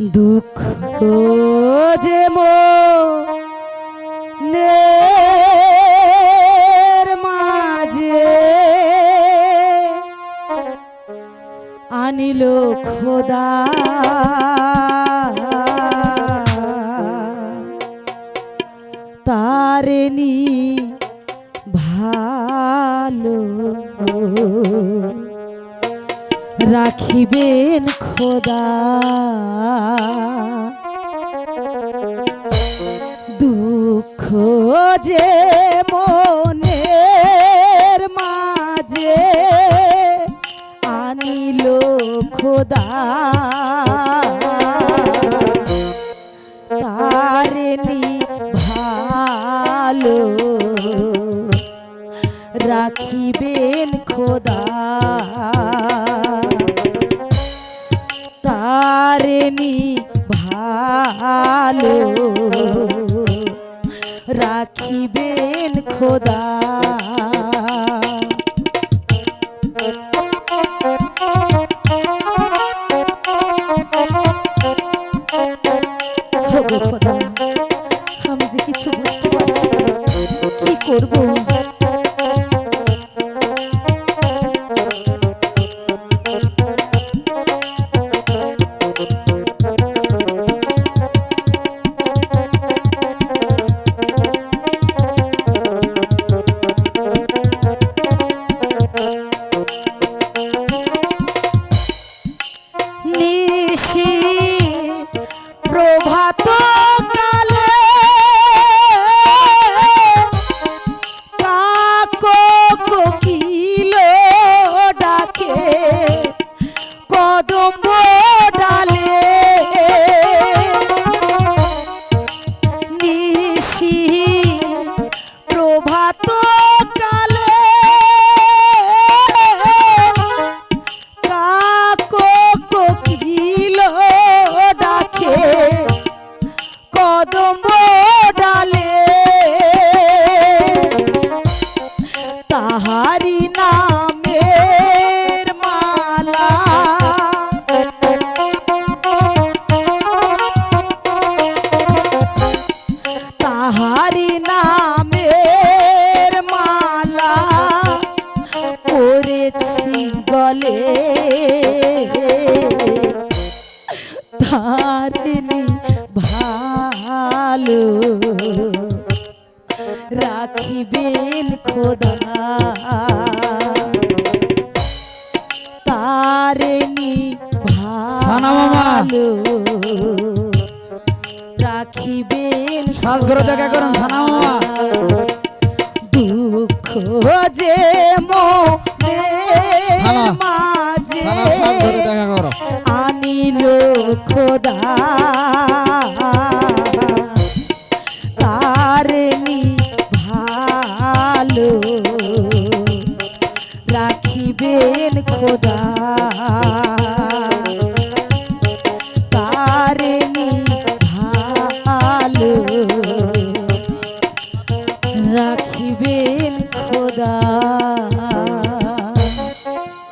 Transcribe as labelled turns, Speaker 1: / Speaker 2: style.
Speaker 1: দুঃখ যে মাঝে আনিল খোদা। তারেনি ভালো রাখিবেন খোদা। দুঃখ যে মনের মাঝে আনিল খোদা। তারেনি ভালো রাখিবেন খোদা। ভালো। রাখিবেন খোদা। খোদা আমি যে কিছু বুঝতে পারছি কি করব? নিশি তাহারি নামের মালা। তাহারি নামের মালা পরেছি গলে। তারিনি ভালো। রাখিবেন খোদা।
Speaker 2: তারে
Speaker 1: ভালো রাখিবেন
Speaker 2: সাজগর দেখা করেন সানা মামা। দুঃখ যে মো মাঝে আনিল খোদা। Obrigada.